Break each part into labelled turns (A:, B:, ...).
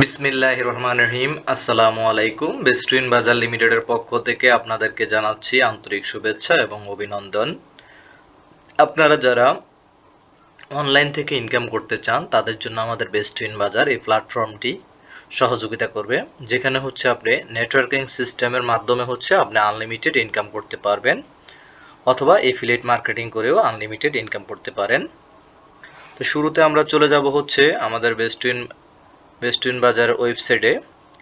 A: বিসমিল্লাহ রহমান রহিম। আসসালামু আলাইকুম। বেস্টুইন বাজার লিমিটেডের পক্ষ থেকে আপনাদেরকে জানাচ্ছি আন্তরিক শুভেচ্ছা এবং অভিনন্দন। আপনারা যারা অনলাইন থেকে ইনকাম করতে চান, তাদের জন্য আমাদের বেস্টুইন বাজার এই প্ল্যাটফর্মটি সহযোগিতা করবে, যেখানে হচ্ছে আপনি নেটওয়ার্কিং সিস্টেমের মাধ্যমে হচ্ছে আপনি আনলিমিটেড ইনকাম করতে পারবেন অথবা এফিলিয়েট মার্কেটিং করেও আনলিমিটেড ইনকাম করতে পারেন। তো শুরুতে আমরা চলে যাব হচ্ছে আমাদের বেস্টুইন ওয়েস্টুইন বাজার ওয়েবসাইটে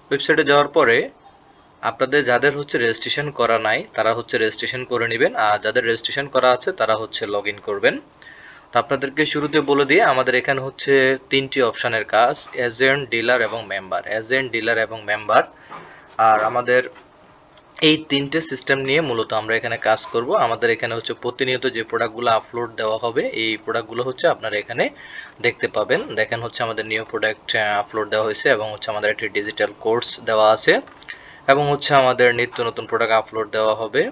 A: ওয়েবসাইটে যাওয়ার পরে আপনাদের যাদের হচ্ছে রেজিস্ট্রেশন করা নাই, তারা হচ্ছে রেজিস্ট্রেশন করে নেবেন, আর যাদের রেজিস্ট্রেশন করা আছে, তারা হচ্ছে লগ করবেন। তো আপনাদেরকে শুরুতে বলে দিয়ে আমাদের এখানে হচ্ছে তিনটি অপশানের কাজ এজেন্ট ডিলার এবং মেম্বার এজেন্ট ডিলার এবং মেম্বার আর আমাদের এই তিনটে সিস্টেম নিয়ে মূলত আমরা এখানে কাজ করব। আমাদের এখানে হচ্ছে প্রতিনিয়ত যে প্রোডাক্টগুলো আপলোড দেওয়া হবে, এই প্রোডাক্টগুলো হচ্ছে আপনারা এখানে দেখতে পাবেন। দেখেন হচ্ছে আমাদের নিউ প্রোডাক্ট আপলোড দেওয়া হয়েছে এবং হচ্ছে আমাদের একটি ডিজিটাল কোর্স দেওয়া আছে এবং হচ্ছে আমাদের নিত্য নতুন প্রোডাক্ট আপলোড দেওয়া হবে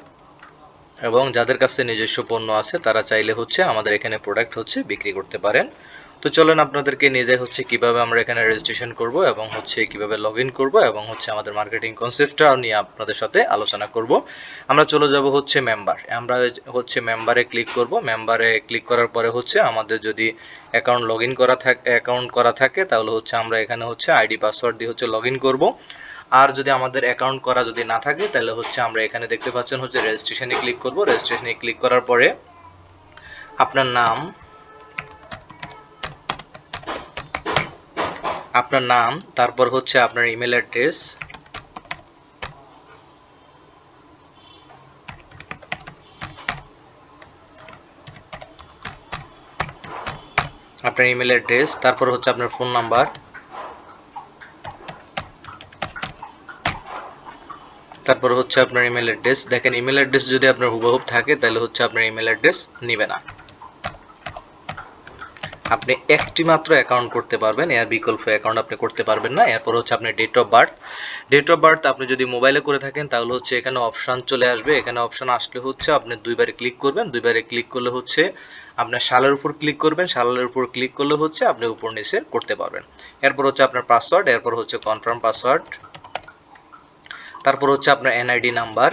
A: এবং যাদের কাছে নিজস্ব পণ্য আছে, তারা চাইলে হচ্ছে আমাদের এখানে প্রোডাক্ট হচ্ছে বিক্রি করতে পারেন। তো চলেন আপনাদেরকে নিজে হচ্ছে কীভাবে আমরা এখানে রেজিস্ট্রেশন করব এবং হচ্ছে কীভাবে লগ ইন করব এবং হচ্ছে আমাদের মার্কেটিং কনসেপ্টটা নিয়ে আপনাদের সাথে আলোচনা করব। আমরা চলে যাব হচ্ছে মেম্বার আমরা হচ্ছে মেম্বারে ক্লিক করব। মেম্বারে ক্লিক করার পরে হচ্ছে আমাদের যদি অ্যাকাউন্ট লগ ইন করা থাকে অ্যাকাউন্ট করা থাকে, তাহলে হচ্ছে আমরা এখানে হচ্ছে আইডি পাসওয়ার্ড দিয়ে হচ্ছে লগ ইন করব। আর যদি আমাদের অ্যাকাউন্ট করা যদি না থাকে, তাহলে হচ্ছে আমরা এখানে দেখতে পাচ্ছেন হচ্ছে রেজিস্ট্রেশনে ক্লিক করব। রেজিস্ট্রেশনে ক্লিক করার পরে আপনার নাম আপনার নাম, তারপর হচ্ছে আপনার ইমেল অ্যাড্রেস আপনার ইমেল অ্যাড্রেস তারপর হচ্ছে আপনার ফোন নাম্বার তারপর হচ্ছে আপনার ইমেল অ্যাড্রেস দেখেন ইমেল অ্যাড্রেস যদি আপনার হুবহুব থাকে, তাহলে হচ্ছে আপনার ইমেল অ্যাড্রেস নিবে না। আপনি একটি মাত্র অ্যাকাউন্ট করতে পারবেন, এর বিকল্প অ্যাকাউন্ট আপনি করতে পারবেন না। এরপর হচ্ছে আপনার date of birth date of birth আপনি যদি মোবাইলে করে থাকেন, তাহলে হচ্ছে এখানে অপশান চলে আসবে। এখানে অপশান আসলে হচ্ছে আপনি দুইবারে ক্লিক করবেন। দুইবারে ক্লিক করলে হচ্ছে আপনার সালের উপর ক্লিক করবেন। সালের উপর ক্লিক করলে হচ্ছে আপনি উপর নিচে করতে পারবেন। এরপর হচ্ছে আপনার পাসওয়ার্ড এরপর হচ্ছে কনফার্ম পাসওয়ার্ড তারপর হচ্ছে আপনার এনআইডি নাম্বার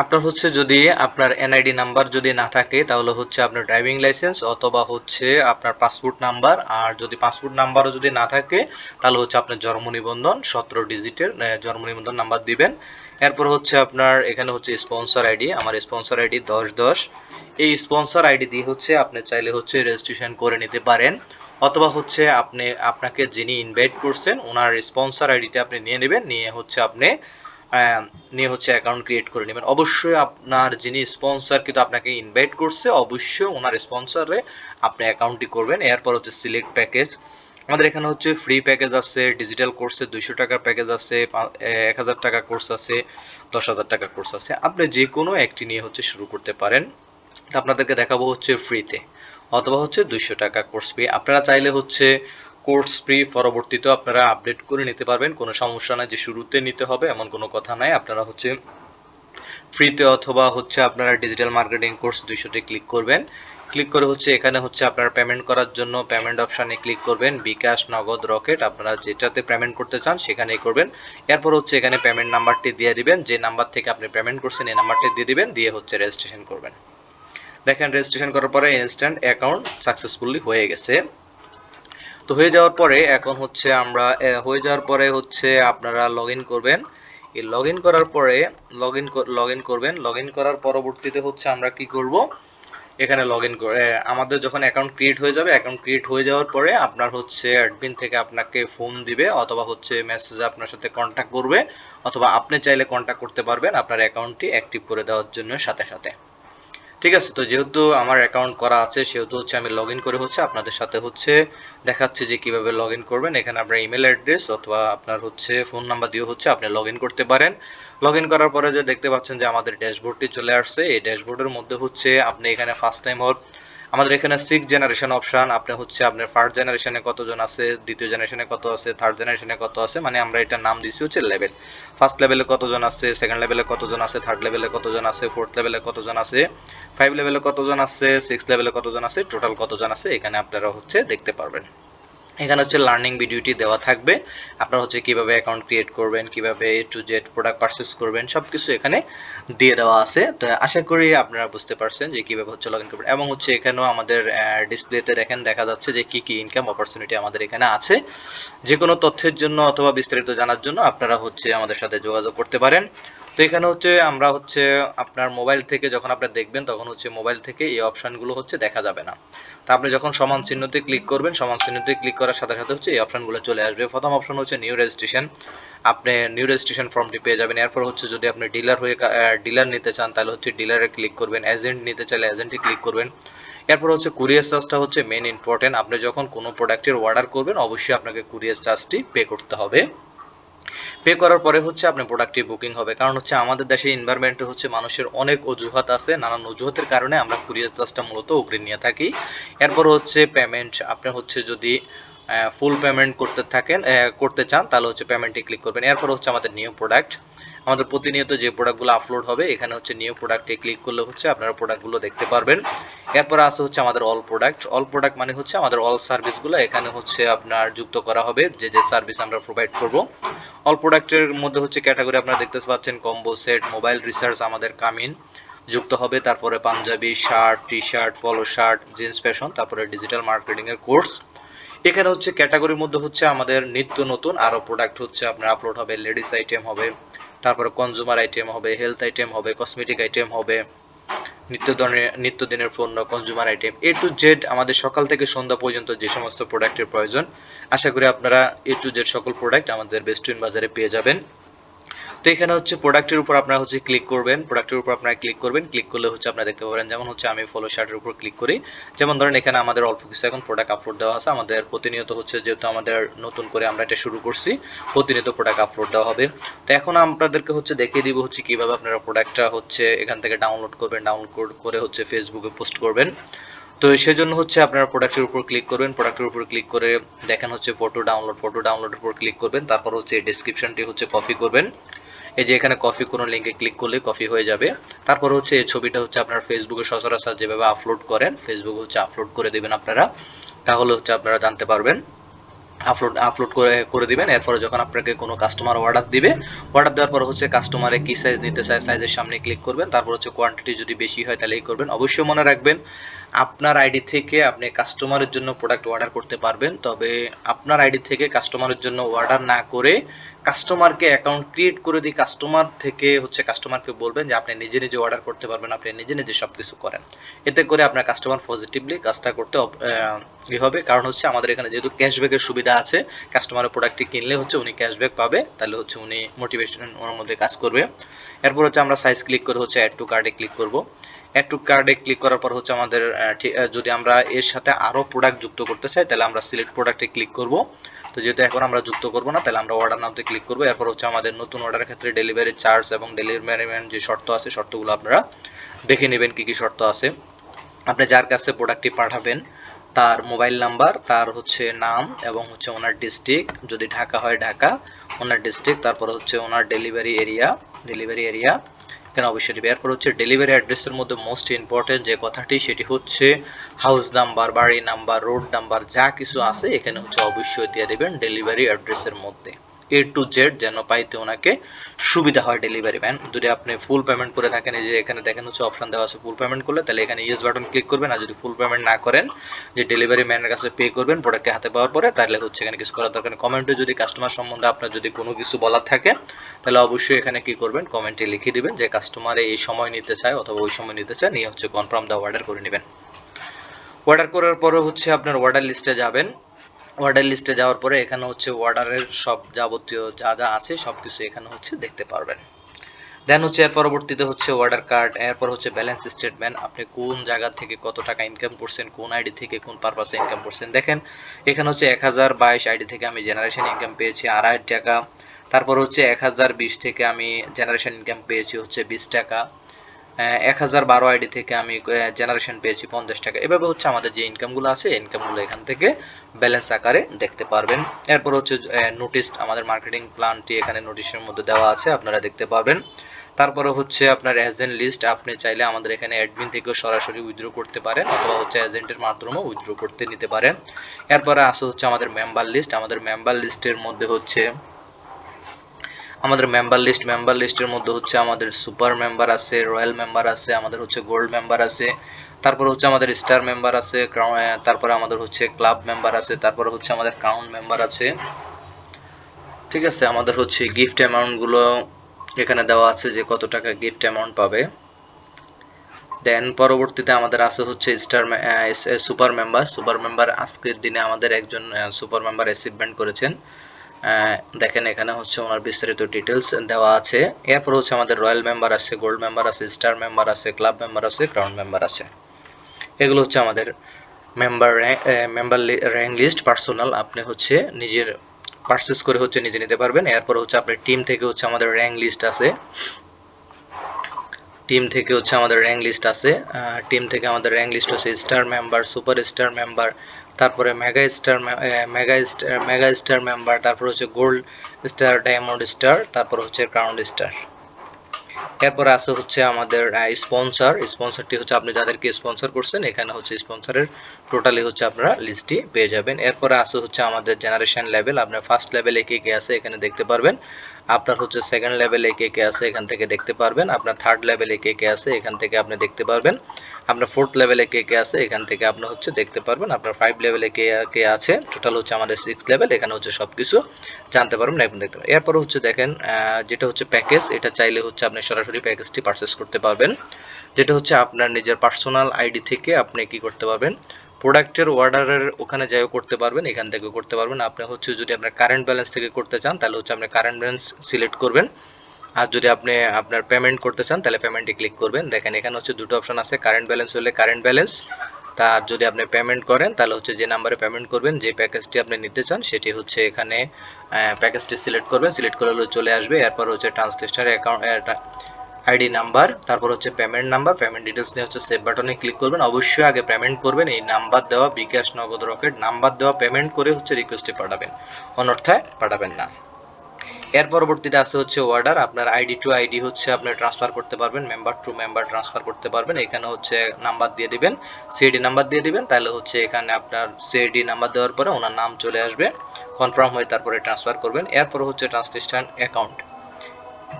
A: আপনার হচ্ছে যদি আপনার এনআইডি নাম্বার যদি না থাকে, তাহলে হচ্ছে আপনার ড্রাইভিং লাইসেন্স অথবা হচ্ছে আপনার পাসপোর্ট নাম্বার আর যদি পাসপোর্ট নাম্বারও যদি না থাকে, তাহলে হচ্ছে আপনার জন্ম নিবন্ধন, সতেরো ডিজিটের জন্ম নিবন্ধন নাম্বার দিবেন। এরপর হচ্ছে আপনার এখানে হচ্ছে স্পন্সর আইডি আমার স্পন্সর আইডি দশ দশ। এই স্পন্সর আইডি দিয়ে হচ্ছে আপনি চাইলে হচ্ছে রেজিস্ট্রেশন করে নিতে পারেন। অথবা হচ্ছে আপনি, আপনাকে যিনি ইনভাইট করছেন, ওনার স্পন্সর আইডিটা আপনি নিয়ে নেবেন, নিয়ে হচ্ছে আপনি নিয়ে হচ্ছে অ্যাকাউন্ট ক্রিয়েট করে নেবেন। অবশ্যই আপনার যিনি স্পন্সর কিন্তু আপনাকে ইনভাইট করছে, অবশ্যই ওনার স্পন্সরে আপনি অ্যাকাউন্টটি করবেন। এরপর হচ্ছে সিলেক্ট প্যাকেজ আমাদের এখানে হচ্ছে ফ্রি প্যাকেজ আছে ডিজিটাল কোর্সে দুইশো টাকার প্যাকেজ আছে এক হাজার টাকা কোর্স আছে, দশ হাজার টাকা কোর্স আছে। আপনি যে কোনো একটি নিয়ে হচ্ছে শুরু করতে পারেন। আপনাদেরকে দেখাবো হচ্ছে ফ্রিতে অথবা হচ্ছে দুইশো টাকা কোর্স ফি আপনারা চাইলে হচ্ছে কোর্স ফ্রি পরবর্তীতেও আপনারা আপডেট করে নিতে পারবেন। কোনো সমস্যা নাই, যে শুরুতে নিতে হবে এমন কোনো কথা নাই। আপনারা হচ্ছে ফ্রিতে অথবা হচ্ছে আপনারা ডিজিটাল মার্কেটিং কোর্স দুইশোতে ক্লিক করবেন। ক্লিক করে হচ্ছে এখানে হচ্ছে আপনারা পেমেন্ট করার জন্য পেমেন্ট অপশানে ক্লিক করবেন। বিকাশ, নগদ, রকেট আপনারা যেটাতে পেমেন্ট করতে চান সেখানেই করবেন। এরপর হচ্ছে এখানে পেমেন্ট নাম্বারটি দিয়ে দিবেন। যে নাম্বার থেকে আপনি পেমেন্ট করছেন এই নাম্বারটি দিয়ে দিবেন, দিয়ে হচ্ছে রেজিস্ট্রেশন করবেন। দেখেন রেজিস্ট্রেশন করার পরে ইনস্ট্যান্ট অ্যাকাউন্ট সাকসেসফুলি হয়ে গেছে। তো হয়ে যাওয়ার পরে এখন হচ্ছে আমরা হয়ে যাওয়ার পরে হচ্ছে আপনারা লগ করবেন। এই লগ করার পরে লগ ইন লগ করবেন। লগ করার পরবর্তীতে হচ্ছে আমরা কি করব? এখানে লগ ইন আমাদের যখন অ্যাকাউন্ট ক্রিয়েট হয়ে যাবে অ্যাকাউন্ট ক্রিয়েট হয়ে যাওয়ার পরে আপনার হচ্ছে অ্যাডমিন থেকে আপনাকে ফোন দিবে অথবা হচ্ছে মেসেজে আপনার সাথে কন্ট্যাক্ট করবে অথবা আপনি চাইলে কন্ট্যাক্ট করতে পারবেন আপনার অ্যাকাউন্টটি অ্যাক্টিভ করে দেওয়ার জন্য সাথে সাথে। ঠিক আছে, তো যেহেতু আমার অ্যাকাউন্ট করা আছে, সেহেতু হচ্ছে আমি লগ করে হচ্ছে আপনাদের সাথে হচ্ছে দেখাচ্ছি যে কীভাবে লগ করবেন। এখানে আপনার ইমেল অ্যাড্রেস অথবা আপনার হচ্ছে ফোন নাম্বার দিয়ে হচ্ছে আপনি লগ করতে পারেন। লগ করার পরে যে দেখতে পাচ্ছেন যে আমাদের ড্যাশবোর্ডটি চলে আসছে। এই ড্যাশবোর্ডের মধ্যে হচ্ছে আপনি এখানে ফার্স্ট টাইম ওর আমাদের এখানে সিক্স জেনারেশন অপশন আপনি হচ্ছে আপনার ফার্স্ট জেনারেশনে কতজন আছে, দ্বিতীয় জেনারেশনে কত আছে থার্ড জেনারেশনে কত আছে মানে আমরা এটা নাম দিছি হচ্ছে লেভেল ফার্স্ট লেভেলে কতজন আছে সেকেন্ড লেভেলে কতজন আছে থার্ড লেভেলে কতজন আছে ফোর্থ লেভেলে কতজন আছে ফাইভ লেভেলে কতজন আছে সিক্স লেভেলে কতজন আছে টোটাল কতজন আছে, এখানে আপনারা হচ্ছে দেখতে পারবেন। এখানে হচ্ছে লার্নিং ভিডিওটি দেওয়া থাকবে। আপনারা হচ্ছে কীভাবে অ্যাকাউন্ট ক্রিয়েট করবেন, কীভাবে A to Z product purchase করবেন, সবকিছু এখানে দিয়ে দেওয়া আছে। তো আশা করি আপনারা বুঝতে পারছেন যে কীভাবে হচ্ছে লগ ইন করবেন। এবং হচ্ছে এখানেও আমাদের ডিসপ্লেতে দেখেন, দেখা যাচ্ছে যে কি কি ইনকাম অপরচুনিটি আমাদের এখানে আছে। যে কোনো তথ্যের জন্য অথবা বিস্তারিত জানার জন্য আপনারা হচ্ছে আমাদের সাথে যোগাযোগ করতে পারেন। তো এখানে হচ্ছে আমরা হচ্ছে আপনার মোবাইল থেকে যখন আপনারা দেখবেন, তখন হচ্ছে মোবাইল থেকে এই অপশনগুলো হচ্ছে দেখা যাবে না। তা আপনি যখন সমান চিহ্নতে ক্লিক করবেন, সমান চিহ্নতে ক্লিক করার সাথে সাথে হচ্ছে এই অপশনগুলো চলে আসবে। প্রথম অপশন হচ্ছে নিউ রেজিস্ট্রেশন আপনি নিউ রেজিস্ট্রেশন ফর্মটি পেয়ে যাবেন। এরপর হচ্ছে যদি আপনি ডিলার হয়ে ডিলার নিতে চান, তাহলে হচ্ছে ডিলারে ক্লিক করবেন। এজেন্ট নিতে চাইলে এজেন্টে ক্লিক করবেন। এরপর হচ্ছে কুরিয়ার চার্জটা হচ্ছে মেন ইম্পর্টেন্ট আপনি যখন কোনো প্রোডাক্টের অর্ডার করবেন, অবশ্যই আপনাকে কুরিয়ার চার্জটি পে করতে হবে। পে করার পরে হচ্ছে আপনার প্রোডাক্টটি বুকিং হবে। কারণ হচ্ছে আমাদের দেশে এনভায়রনমেন্টে হচ্ছে মানুষের অনেক অজুহাত আছে, নানান অজুহাতের কারণে আমরা কুরিয়ার চার্জটা মূলত অগ্রিম নিয়ে থাকি। এরপর হচ্ছে পেমেন্ট আপনি হচ্ছে যদি ফুল পেমেন্ট করতে থাকেন করতে চান, তাহলে হচ্ছে পেমেন্টে ক্লিক করবেন। এরপর হচ্ছে আমাদের নিউ প্রোডাক্ট আমাদের প্রতিনিয়ত যে প্রোডাক্টগুলো আপলোড হবে, এখানে হচ্ছে নিউ প্রোডাক্টে ক্লিক করলে হচ্ছে আপনারা প্রোডাক্টগুলো দেখতে পারবেন। এরপর আছে হচ্ছে আমাদের অল প্রোডাক্ট অল প্রোডাক্ট মানে হচ্ছে আমাদের অল সার্ভিসগুলো এখানে হচ্ছে আপনার যুক্ত করা হবে, যে যে সার্ভিস আমরা প্রোভাইড করব। অল প্রোডাক্টের মধ্যে হচ্ছে ক্যাটাগরি আপনারা দেখতে পাচ্ছেন কম্বো সেট মোবাইল রিসার্চ আমাদের কামিন যুক্ত হবে। তারপরে punjabi shirt T shirt polo shirt jeans fashion তারপরে ডিজিটাল মার্কেটিং এর কোর্স এখানে হচ্ছে ক্যাটাগরির মধ্যে হচ্ছে আমাদের নিত্য নতুন আরও প্রোডাক্ট হচ্ছে আপনার আপলোড হবে লেডিস আইটেম হবে। তারপরে কনজুমার আইটেম হবে হেলথ আইটেম হবে কসমেটিক আইটেম হবে নিত্য ধরনের নিত্যদিনের পণ্য consumer item A to Z আমাদের সকাল থেকে সন্ধ্যা পর্যন্ত যে সমস্ত প্রোডাক্টের প্রয়োজন, আশা করি আপনারা এ টু জেড সকল প্রোডাক্ট আমাদের বেস্টুইন বাজারে পেয়ে যাবেন। তো এখানে হচ্ছে প্রোডাক্টের উপর আপনারা হচ্ছে ক্লিক করবেন প্রোডাক্টের উপর আপনারা ক্লিক করবেন ক্লিক করলে হচ্ছে আপনারা দেখতে পাবেন, যেমন হচ্ছে আমি ফলো শার্টের উপর ক্লিক করি। যেমন ধরেন এখানে আমাদের অল্প কিছু এখন প্রোডাক্ট আপলোড দেওয়া আছে, আমাদের প্রতিনিয়ত হচ্ছে যেহেতু আমাদের নতুন করে আমরা এটা শুরু করছি, প্রতিনিয়ত প্রোডাক্ট আপলোড দেওয়া হবে। তো এখন আপনাদেরকে হচ্ছে দেখিয়ে দিব হচ্ছে কীভাবে আপনারা প্রোডাক্টটা হচ্ছে এখান থেকে ডাউনলোড করবেন ডাউনলোড করে হচ্ছে ফেসবুকে পোস্ট করবেন। তো সেজন্য হচ্ছে আপনারা প্রোডাক্টের উপর ক্লিক করবেন প্রোডাক্টের উপর ক্লিক করে দেখেন হচ্ছে ফটো ডাউনলোড ফটো ডাউনলোডের উপর ক্লিক করবেন, তারপর হচ্ছে ডেসক্রিপশনটি হচ্ছে কপি করবেন। এই যে এখানে কপি কোনো লিঙ্কে ক্লিক করলে কপি হয়ে যাবে। তারপর হচ্ছে এই ছবিটা হচ্ছে আপনার ফেসবুকে সচরাচর যেভাবে আপলোড করেন ফেসবুক হচ্ছে আপলোড করে দেবেন আপনারা। তাহলে হচ্ছে আপনারা জানতে পারবেন। আপলোড আপলোড করে করে দিবেন। এরপরে যখন আপনাকে কোনো কাস্টমার অর্ডার দিবে অর্ডার দেওয়ার পর হচ্ছে কাস্টমারে কি সাইজ নিতে চায় সাইজের সামনে ক্লিক করবেন। তারপর হচ্ছে কোয়ান্টিটি যদি বেশি হয় তাহলে এই করবেন। অবশ্যই মনে রাখবেন, আপনার আইডি থেকে আপনি কাস্টমারের জন্য প্রোডাক্ট অর্ডার করতে পারবেন। তবে আপনার আইডি থেকে কাস্টমারের জন্য অর্ডার না করে কাস্টমারকে অ্যাকাউন্ট ক্রিয়েট করে দিয়ে কাস্টমার থেকে হচ্ছে কাস্টমারকে বলবেন যে আপনি নিজে নিজে অর্ডার করতে পারবেন, আপনি নিজে নিজে সব কিছু করেন। এতে করে আপনার কাস্টমার পজিটিভলি কাজটা করতে ই হবে। কারণ হচ্ছে আমাদের এখানে যেহেতু ক্যাশব্যাকের সুবিধা আছে কাস্টমারের প্রোডাক্টটি কিনলে হচ্ছে উনি ক্যাশব্যাক পাবে, তাহলে হচ্ছে উনি মোটিভেশন ওনার মধ্যে কাজ করবে। এরপর হচ্ছে আমরা সাইজ ক্লিক করে হচ্ছে অ্যাড টু কার্ডে ক্লিক করব। অ্যাড টু কার্ডে ক্লিক করার পর হচ্ছে আমাদের যদি আমরা এর সাথে আরও প্রোডাক্ট যুক্ত করতে চাই, তাহলে আমরা সিলেক্ট প্রোডাক্টে ক্লিক করব। তো যেহেতু এখন আমরা যুক্ত করব না, তাহলে আমরা অর্ডার নামতে ক্লিক করব। এরপর হচ্ছে আমাদের নতুন অর্ডারের ক্ষেত্রে ডেলিভারি চার্জ এবং ডেলিভারি যে শর্ত আছে, শর্তগুলো আপনারা দেখে নেবেন কি কি শর্ত আছে। আপনি যার কাছে প্রোডাক্টটি পাঠাবেন, তার মোবাইল নাম্বার তার হচ্ছে নাম এবং হচ্ছে ওনার ডিস্ট্রিক্ট যদি ঢাকা হয় ঢাকা, ওনার ডিস্ট্রিক্ট তারপর হচ্ছে ওনার ডেলিভারি এরিয়া ডেলিভারি এরিয়া এখানে অবশ্যই দিবে এরপর হচ্ছে ডেলিভারি অ্যাড্রেসের মধ্যে মোস্ট ইম্পর্টেন্ট যে কথাটি, সেটি হচ্ছে হাউস নাম্বার বাড়ি নাম্বার রোড নাম্বার যা কিছু আছে এখানে হচ্ছে অবশ্যই দিয়ে দেবেন ডেলিভারি অ্যাড্রেসের মধ্যে। এ টু জেড যেন পাইতে ওনাকে সুবিধা হয় ডেলিভারি ম্যান যদি আপনি ফুল পেমেন্ট করে থাকেন, এই যে এখানে দেখেন হচ্ছে অপশন দেওয়া আছে ফুল পেমেন্ট করলে, তাহলে এখানে ইয়েস বাটন ক্লিক করবেন আর যদি ফুল পেমেন্ট না করেন, যে ডেলিভারি ম্যানের কাছে পে করবেন প্রোডাক্টকে হাতে পাওয়ার পরে, তাহলে হচ্ছে এখানে কিছু করার দরকার কমেন্টে যদি কাস্টমার সম্বন্ধে আপনার যদি কোনো কিছু বলার থাকে, তাহলে অবশ্যই এখানে কি করবেন কমেন্টে লিখে দিবেন যে কাস্টমারে এই সময় নিতে চায় অথবা ওই সময় নিতে চায়, নিয়ে হচ্ছে কনফার্ম দা অর্ডার করে নেবেন। অর্ডার করার পরে হচ্ছে আপনার অর্ডার লিস্টে যাবেন। অর্ডার লিস্টে যাওয়ার পরে এখানে হচ্ছে অর্ডারের সব যাবতীয় যা যা আছে সব কিছু এখানে হচ্ছে দেখতে পারবেন। দেন হচ্ছে এর পরবর্তীতে হচ্ছে অর্ডার কার্ড এরপর হচ্ছে ব্যালেন্স স্টেটমেন্ট আপনি কোন জায়গা থেকে কত টাকা ইনকাম করছেন, কোন আইডি থেকে কোন পারপাসে ইনকাম করছেন। দেখেন, এখানে হচ্ছে এক হাজার বাইশ আইডি থেকে আমি জেনারেশন ইনকাম পেয়েছি, আড়াই টাকা। তারপর হচ্ছে এক হাজার বিশ থেকে আমি জেনারেশন ইনকাম পেয়েছি হচ্ছে বিশ টাকা। এক হাজার বারো আইডি থেকে আমি জেনারেশন পেয়েছি পঞ্চাশ টাকা। এভাবে হচ্ছে আমাদের যে ইনকামগুলো আছে ইনকামগুলো এখান থেকে ব্যালেন্স আকারে দেখতে পারবেন। এরপর হচ্ছে নোটিশ আমাদের মার্কেটিং প্ল্যানটি এখানে নোটিশের মধ্যে দেওয়া আছে, আপনারা দেখতে পারবেন। তারপরে হচ্ছে আপনার এজেন্ট লিস্ট আপনি চাইলে আমাদের এখানে অ্যাডমিন থেকেও সরাসরি উইথড্র করতে পারেন, অথবা হচ্ছে এজেন্টের মাধ্যমেও উইথড্র করতে নিতে পারেন। এরপরে আসে হচ্ছে আমাদের মেম্বার লিস্ট আমাদের মেম্বার লিস্টের মধ্যে হচ্ছে আমাদের মেম্বার লিস্ট মেম্বার লিস্টের মধ্যে হচ্ছে আমাদের সুপার মেম্বার আছে রয়্যাল মেম্বার আছে, আমাদের হচ্ছে গোল্ড মেম্বার আছে, তারপর হচ্ছে আমাদের স্টার মেম্বার আছে তারপরে আমাদের হচ্ছে ক্লাব মেম্বার আছে, তারপরে হচ্ছে আমাদের ক্রাউন মেম্বার আছে। ঠিক আছে, আমাদের হচ্ছে গিফট অ্যামাউন্টগুলো এখানে দেওয়া আছে যে কত টাকা গিফট অ্যামাউন্ট পাবে। দেন পরবর্তীতে আমাদের আছে হচ্ছে star super member super member আজকের দিনে আমাদের একজন সুপার মেম্বার অ্যাচিভমেন্ট করেছেন। দেখেন, এখানে হচ্ছে ওনার বিস্তারিত ডিটেলস দেওয়া আছে। এরপর হচ্ছে আমাদের রয়্যাল মেম্বার আছে গোল্ড মেম্বার আছে স্টার মেম্বার আছে ক্লাব মেম্বার আছে ক্রাউন মেম্বার আছে। এগুলো হচ্ছে আমাদের member member rank list personal আপনি হচ্ছে নিজের পার্সেস করে হচ্ছে নিজে নিতে পারবেন। এরপর হচ্ছে আপনার টিম থেকে হচ্ছে আমাদের র্যাঙ্ক লিস্ট আছে। টিম থেকে হচ্ছে আমাদের র্যাঙ্ক লিস্ট আছে। টিম থেকে আমাদের র্যাঙ্ক লিস্ট হচ্ছে star member super star member তারপরে mega star mega star mega star member তারপর হচ্ছে গোল্ড স্টার ডায়মন্ড স্টার তারপর হচ্ছে ক্রাউন স্টার এরপর আছে হচ্ছে আমাদের স্পন্সর স্পন্সরটি হচ্ছে আপনি যাদেরকে স্পন্সর করছেন, এখানে হচ্ছে স্পন্সরের টোটালি হচ্ছে আপনারা লিস্টটি পেয়ে যাবেন। এরপরে আছে হচ্ছে আমাদের জেনারেশন লেভেল আপনার ফার্স্ট লেভেলে কে কে আছে এখানে দেখতে পারবেন। আপনার হচ্ছে সেকেন্ড লেভেলে কে কে আছে এখান থেকে দেখতে পারবেন। আপনার থার্ড লেভেলে কে কে আছে এখান থেকে আপনি দেখতে পারবেন। আপনার ফোর্থ লেভেলে কে কে আছে, এখান থেকে আপনি হচ্ছে দেখতে পারবেন আপনার ফাইভ লেভেলে কে কে আছে। টোটাল হচ্ছে আমাদের সিক্স লেভেল এখানে হচ্ছে সব কিছু জানতে পারবেন এখন দেখতে পারবেন। এরপর হচ্ছে দেখেন যেটা হচ্ছে প্যাকেজ এটা চাইলে হচ্ছে আপনি সরাসরি প্যাকেজটি পারচেস করতে পারবেন। যেটা হচ্ছে আপনার নিজের পার্সোনাল আইডি থেকে আপনি কি করতে পারবেন? প্রোডাক্টের অর্ডারের ওখানে যাইও করতে পারবেন, এখান থেকে করতে পারবেন। আপনি হচ্ছে যদি আপনার কারেন্ট ব্যালেন্স থেকে করতে চান, তাহলে হচ্ছে আপনি কারেন্ট ব্যালেন্স সিলেক্ট করবেন। আর যদি আপনি আপনার পেমেন্ট করতে চান, তাহলে পেমেন্টে ক্লিক করবেন। দেখেন, এখানে হচ্ছে দুটো অপশন আছে কারেন্ট ব্যালেন্স হলে কারেন্ট ব্যালেন্স তার যদি আপনি পেমেন্ট করেন, তাহলে হচ্ছে যে নাম্বারে পেমেন্ট করবেন, যে প্যাকেজটি আপনি নিতে চান, সেটি হচ্ছে এখানে প্যাকেজটি সিলেক্ট করবেন। সিলেক্ট করলে চলে আসবে। এরপর হচ্ছে ট্রান্সলেশনের অ্যাকাউন্ট আইডি নাম্বার তারপর হচ্ছে পেমেন্ট নাম্বার পেমেন্ট ডিটেলস নিয়ে হচ্ছে সেভ বাটনে ক্লিক করবেন। অবশ্যই আগে পেমেন্ট করবেন, এই নাম্বার দেওয়া, বিকাশ নগদ রকেট নাম্বার দেওয়া পেমেন্ট করে হচ্ছে রিকোয়েস্টে পাঠাবেন। অনর্থায় পাঠাবেন না। এর পরবর্তীতে আছে হচ্ছে অর্ডার আপনার আইডি টু আইডি হচ্ছে আপনি ট্রান্সফার করতে পারবেন মেম্বার টু মেম্বার ট্রান্সফার করতে পারবেন, এখানে হচ্ছে নাম্বার দিয়ে দিবেন সিডি নাম্বার দিয়ে দিবেন, তাহলে হচ্ছে এখানে আপনার সিডি নাম্বার দেওয়ার পরে ওনার নাম চলে আসবে কনফার্ম হয়ে তারপরে ট্রান্সফার করবেন, এরপর হচ্ছে ট্রান্সলেশন অ্যাকাউন্ট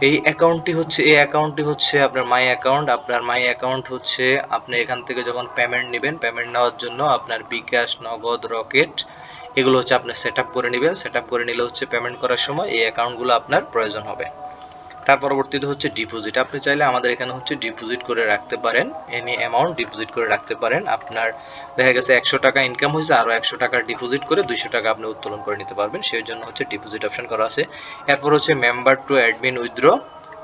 A: এই অ্যাকাউন্টটি হচ্ছে, এই অ্যাকাউন্টটি হচ্ছে আপনার মাই অ্যাকাউন্ট আপনার মাই অ্যাকাউন্ট হচ্ছে আপনি এখান থেকে যখন পেমেন্ট নেবেন পেমেন্ট নেওয়ার জন্য আপনার বিকাশ, নগদ, রকেট এগুলো হচ্ছে আপনি সেট আপ করে নেবেন। সেট আপ করে নিলে হচ্ছে পেমেন্ট করার সময় এই অ্যাকাউন্টগুলো আপনার প্রয়োজন হবে। তার পরবর্তীতে হচ্ছে ডিপোজিট আপনি চাইলে আমাদের এখানে হচ্ছে ডিপোজিট করে রাখতে পারেন। এনি অ্যামাউন্ট ডিপোজিট করে রাখতে পারেন। আপনার দেখা গেছে একশো টাকা ইনকাম হয়েছে আরও একশো টাকা ডিপোজিট করে দুইশো টাকা আপনি উত্তোলন করে নিতে পারবেন। সেই জন্য হচ্ছে ডিপোজিট অপশন করা আছে। এরপর হচ্ছে মেম্বার টু অ্যাডমিন উইথড্র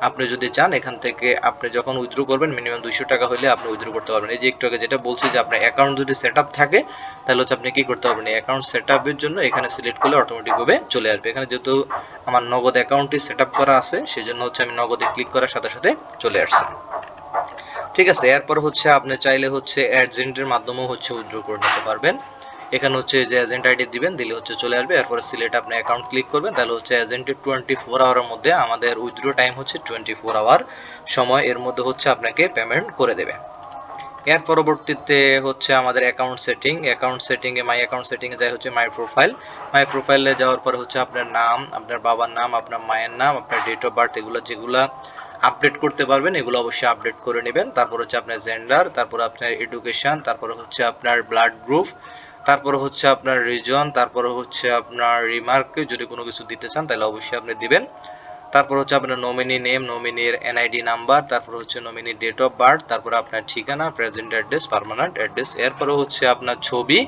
A: আপনি যদি চান, এখান থেকে আপনি যখন উইথড্র করবেন মিনিমাম দুইশো টাকা হলে আপনি উইথড্র করতে পারবেন। এই যে একটু আগে যেটা বলছি যে আপনার অ্যাকাউন্ট যদি সেট থাকে, তাহলে হচ্ছে আপনি কি করতে পারবেন? অ্যাকাউন্ট সেট জন্য এখানে সিলেক্ট করলে অটোমেটিকভাবে চলে আসবে। এখানে যেহেতু আমার নগদ অ্যাকাউন্টটি সেট করা আছে সেই জন্য হচ্ছে আমি নগদে ক্লিক করার সাথে সাথে চলে আসছে। ঠিক আছে, এরপর হচ্ছে আপনি চাইলে হচ্ছে এজেন্টের মাধ্যমেও হচ্ছে উইথড্র করে নিতে পারবেন। এখানে হচ্ছে যে এজেন্ট আইডি দিবেন, দিলে হচ্ছে চলে আসবে। এরপরে সিলেক্ট আপনি অ্যাকাউন্ট ক্লিক করবেন, তাহলে হচ্ছে এজেন্টের টোয়েন্টি ফোর আওয়ারের মধ্যে আমাদের উইথড্র টাইম হচ্ছে টোয়েন্টি ফোর আওয়ার সময়। এর মধ্যে হচ্ছে আপনাকে পেমেন্ট করে দেবে। এর পরবর্তীতে হচ্ছে আমাদের অ্যাকাউন্ট সেটিং অ্যাকাউন্ট সেটিংয়ে মাই অ্যাকাউন্ট সেটিংয়ে যায় হচ্ছে মাই প্রোফাইল মাই প্রোফাইলে যাওয়ার পরে হচ্ছে আপনার নাম, আপনার বাবার নাম, আপনার মায়ের নাম, আপনার ডেট অফ বার্থ এগুলো যেগুলো আপডেট করতে পারবেন, এগুলো অবশ্যই আপডেট করে নেবেন। তারপর হচ্ছে আপনার জেন্ডার তারপর আপনার এডুকেশন তারপর হচ্ছে আপনার ব্লাড গ্রুপ তারপর হচ্ছে আপনার রিজন তারপর হচ্ছে আপনার রিমার্কে যদি কোনো কিছু দিতে চান তাহলে অবশ্যই আপনি দিবেন। তারপর হচ্ছে আপনার নমিনি নেম নমিনির এনআইডি নাম্বার তারপর হচ্ছে নমিনি ডেট অফ বার্থ তারপর আপনার ঠিকানা প্রেজেন্ট অ্যাড্রেস পারমানেন্ট অ্যাড্রেস এরপরে হচ্ছে আপনার ছবি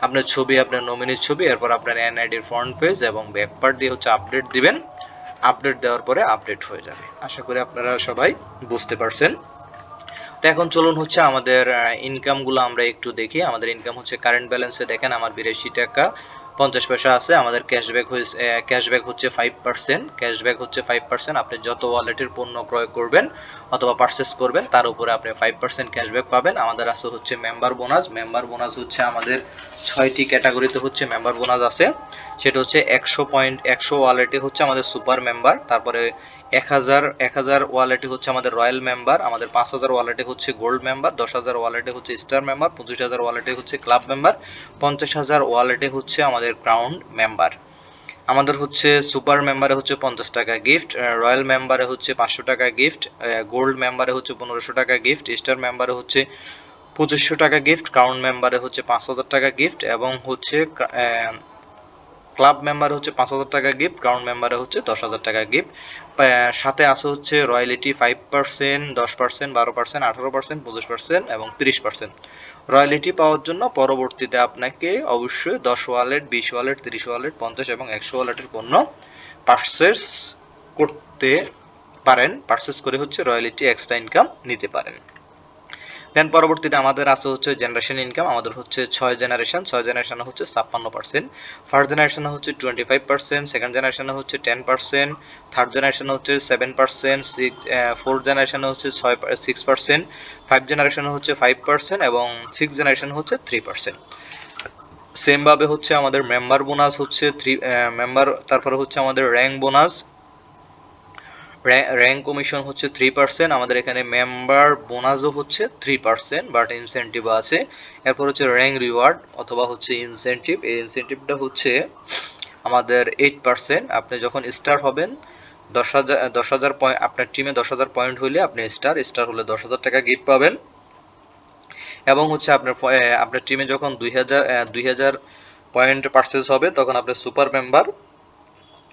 A: আপনার ছবি, আপনার নমিনির ছবি, এরপর আপনার এনআইডির ফ্রন্ট পেজ এবং ব্যাক পার্ট দিয়ে হচ্ছে আপডেট দিবেন। আপডেট দেওয়ার পরে আপডেট হয়ে যাবে। আশা করি আপনারা সবাই বুঝতে পারছেন। তো এখন চলুন হচ্ছে আমাদের ইনকামগুলো আমরা একটু দেখি। আমাদের ইনকাম হচ্ছে কারেন্ট ব্যালেন্সে দেখেন, আমার বিরাশি টাকা পঞ্চাশ পয়সা আছে। আমাদের ক্যাশব্যাক হয়েছে ক্যাশব্যাক হচ্ছে ফাইভ পার্সেন্ট ক্যাশব্যাক হচ্ছে ফাইভ পার্সেন্ট আপনি যত ওয়ালেটের পণ্য ক্রয় করবেন অথবা পারচেস করবেন, তার উপরে আপনি ফাইভ পার্সেন্ট ক্যাশব্যাক পাবেন। আমাদের আছে হচ্ছে মেম্বার বোনাস মেম্বার বোনাস হচ্ছে আমাদের ছয়টি ক্যাটাগরিতে হচ্ছে মেম্বার বোনাস আছে। সেটা হচ্ছে একশো পয়েন্ট একশো ওয়ালেটে হচ্ছে আমাদের সুপার মেম্বার তারপরে এক হাজার এক হাজার ওয়ালেটে হচ্ছে আমাদের রয়্যাল মেম্বার, আমাদের পাঁচ হাজার ওয়ালেটে হচ্ছে গোল্ড মেম্বার, দশ হাজার ওয়ালেটে হচ্ছে স্টার মেম্বার, পঁচিশ হাজার ওয়ালেটে হচ্ছে ক্লাব মেম্বার, পঞ্চাশ হাজার ওয়ালেটে হচ্ছে আমাদের ক্রাউন মেম্বার। আমাদের হচ্ছে সুপার মেম্বারে হচ্ছে পঞ্চাশ টাকা গিফট রয়্যাল মেম্বারে হচ্ছে পাঁচশো টাকা গিফট গোল্ড মেম্বারে হচ্ছে পনেরোশো টাকা গিফট, স্টার মেম্বারে হচ্ছে পঁচিশশো টাকা গিফট, ক্রাউন মেম্বারে হচ্ছে পাঁচ হাজার টাকা গিফট এবং হচ্ছে ক্লাব মেম্বারে হচ্ছে পাঁচ হাজার টাকা গিফট গ্রাউন্ড মেম্বারে হচ্ছে দশ হাজার টাকা গিফট সাথে আছে হচ্ছে রয়্যালিটি ফাইভ পার্সেন্ট দশ পার্সেন্ট বারো পার্সেন্ট আঠারো পার্সেন্ট পঁচিশ পার্সেন্ট এবং তিরিশ পার্সেন্ট রয়্যালিটি পাওয়ার জন্য পরবর্তীতে আপনাকে অবশ্যই দশ ওয়ালেট বিশ ওয়ালেট তিরিশ ওয়ালেট পঞ্চাশ এবং একশো ওয়ালেটের পণ্য পার্সেস করতে পারেন। পার্সেস করে হচ্ছে রয়্যালিটি এক্সট্রা ইনকাম নিতে পারেন। দেন পরবর্তীতে আমাদের আছে হচ্ছে জেনারেশন ইনকাম আমাদের হচ্ছে ছয় জেনারেশন ছয় জেনারেশনে হচ্ছে ছাপ্পান্ন পার্সেন্ট ফার্স্ট জেনারেশনে হচ্ছে টোয়েন্টি ফাইভ পার্সেন্ট সেকেন্ড জেনারেশনে হচ্ছে টেন পার্সেন্ট থার্ড জেনারেশনে হচ্ছে সেভেন পার্সেন্ট ফোর্থ জেনারেশনে হচ্ছে ছয় সিক্স পার্সেন্ট ফাইভ জেনারেশনে হচ্ছে ফাইভ পার্সেন্ট এবং সিক্স জেনারেশন হচ্ছে থ্রি পার্সেন্ট সেমভাবে হচ্ছে আমাদের মেম্বার বোনাস হচ্ছে থ্রি মেম্বার তারপরে হচ্ছে আমাদের র্যাঙ্ক বোনাস র্যাঙ্ক কমিশন হচ্ছে থ্রি পার্সেন্ট আমাদের এখানে মেম্বার বোনাসও হচ্ছে থ্রি পার্সেন্ট বাট ইনসেন্টিভ আছে। এরপর হচ্ছে র্যাঙ্ক রিওয়ার্ড অথবা হচ্ছে ইনসেন্টিভ এই ইনসেন্টিভটা হচ্ছে আমাদের এইট পার্সেন্ট আপনি যখন স্টার হবেন, দশ হাজার দশ হাজার পয়েন্ট আপনার টিমে দশ হাজার পয়েন্ট হইলে আপনি স্টার স্টার হলে দশ হাজার টাকা গিফট পাবেন। এবং হচ্ছে আপনার আপনার টিমে যখন দুই হাজার দুই হাজার পয়েন্ট পার্সেস হবে, তখন আপনার সুপার মেম্বার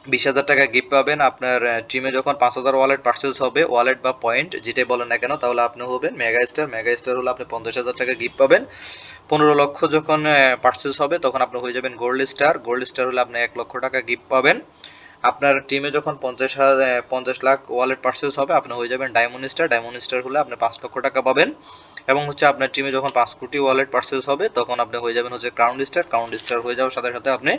A: বিশ হাজার টাকা গিফট পাবেন। আপনার টিমে যখন পাঁচ হাজার ওয়ালেট পার্সেস হবে ওয়ালেট বা পয়েন্ট যেটাই বলেন না কেন, তাহলে আপনি হবেন মেগা স্টার মেগা স্টার হলে আপনি পঞ্চাশ হাজার টাকা গিফট পাবেন। পনেরো লক্ষ যখন পার্সেস হবে, তখন আপনি হয়ে যাবেন গোল্ড স্টার গোল্ড স্টার হলে আপনি এক লক্ষ টাকা গিফট পাবেন। আপনার টিমে যখন পঞ্চাশ হাজার পঞ্চাশ লাখ ওয়ালেট পার্সেস হবে, আপনি হয়ে যাবেন ডায়মন্ড স্টার ডায়মন্ড স্টার হলে আপনি পাঁচ লক্ষ টাকা পাবেন। এবং হচ্ছে আপনার টিমে যখন পাঁচ কোটি ওয়ালেট পার্সেস হবে, তখন আপনি হয়ে যাবেন হচ্ছে ক্রাউন স্টার ক্রাউন স্টার হয়ে যাওয়ার সাথে সাথে আপনি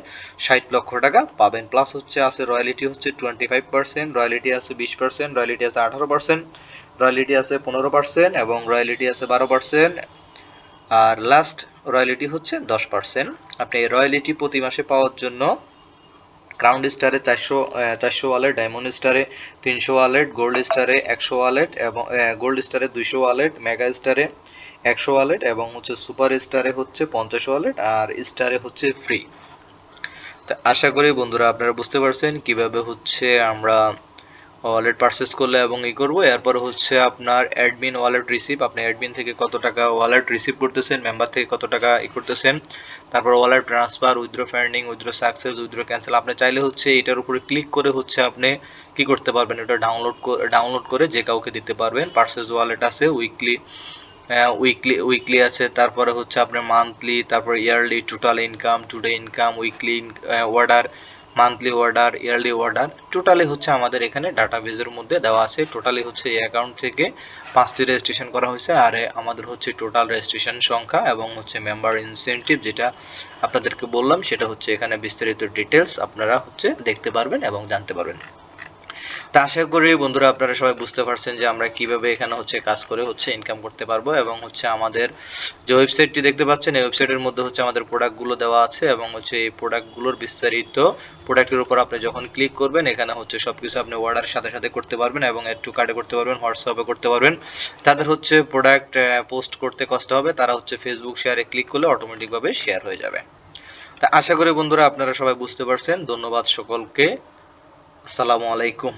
A: ষাট লক্ষ টাকা পাবেন। প্লাস হচ্ছে আছে রয়্যালিটি হচ্ছে টোয়েন্টি ফাইভ পার্সেন্ট রয়্যালিটি আছে বিশ পার্সেন্ট রয়্যালিটি আছে আঠারো পার্সেন্ট রয়্যালিটি আছে পনেরো পার্সেন্ট এবং রয়্যালিটি আছে বারো পার্সেন্ট আর লাস্ট রয়্যালিটি হচ্ছে দশ পার্সেন্ট আপনি রয়্যালিটি প্রতি মাসে পাওয়ার জন্য ক্রাউন স্টারে চারশো চারশো ওয়ালেট ডায়মন্ড স্টারে তিনশো ওয়ালেট গোল্ড স্টারে একশো ওয়ালেট এবং গোল্ড স্টারে দুইশো ওয়ালেট মেগা স্টারে একশো ওয়ালেট এবং হচ্ছে সুপার স্টারে হচ্ছে পঞ্চাশ ওয়ালেট আর স্টারে হচ্ছে ফ্রি তো আশা করি বন্ধুরা আপনারা বুঝতে পারছেন কীভাবে হচ্ছে আমরা ওয়ালেট পারচেস করলে এবং ই করব। এরপর হচ্ছে আপনার অ্যাডমিন ওয়ালেট রিসিভ আপনি অ্যাডমিন থেকে কত টাকা ওয়ালেট রিসিভ করতেছেন মেম্বার থেকে কত টাকা ই করতেছেন, তারপর wallet transfer withdraw funding withdraw success withdraw cancel আপনি চাইলে হচ্ছে এটার উপরে ক্লিক করে হচ্ছে আপনি কি করতে পারবেন, এটা ডাউনলোড ডাউনলোড করে যে কাউকে দিতে পারবেন পার্সেস ওয়ালেট আছে উইকলি উইকলি উইকলি আছে, তারপরে হচ্ছে আপনার মান্থলি তারপর yearly total income today income weekly order monthly order yearly order totally হচ্ছে আমাদের এখানে ডাটাবেজের মধ্যে দেওয়া আছে। টোটালি হচ্ছে এই অ্যাকাউন্ট থেকে পাঁচটি রেজিস্ট্রেশন করা হয়েছে। আর আমাদের হচ্ছে টোটাল রেজিস্ট্রেশন সংখ্যা এবং হচ্ছে মেম্বার ইনসেন্টিভ যেটা আপনাদেরকে বললাম, সেটা হচ্ছে এখানে বিস্তারিত ডিটেলস আপনারা হচ্ছে দেখতে পারবেন এবং জানতে পারবেন। তা আশা করি বন্ধুরা আপনারা সবাই বুঝতে পারছেন যে আমরা কীভাবে এখানে হচ্ছে কাজ করে হচ্ছে ইনকাম করতে পারব এবং হচ্ছে আমাদের যে ওয়েবসাইটটি দেখতে পাচ্ছেন, এই ওয়েবসাইটের মধ্যে হচ্ছে আমাদের প্রোডাক্টগুলো দেওয়া আছে এবং হচ্ছে এই প্রোডাক্টগুলোর বিস্তারিত প্রোডাক্টের উপর আপনি যখন ক্লিক করবেন, এখানে হচ্ছে সবকিছু আপনি অর্ডার সাথে সাথে করতে পারবেন এবং একটু কার্ডে করতে পারবেন হোয়াটসঅ্যাপে করতে পারবেন। তাদের হচ্ছে প্রোডাক্ট পোস্ট করতে কষ্ট হবে, তারা হচ্ছে ফেসবুক শেয়ারে ক্লিক করলে অটোমেটিকভাবে শেয়ার হয়ে যাবে। তা আশা করি বন্ধুরা আপনারা সবাই বুঝতে পারছেন। ধন্যবাদ সকলকে। আসসালামু আলাইকুম।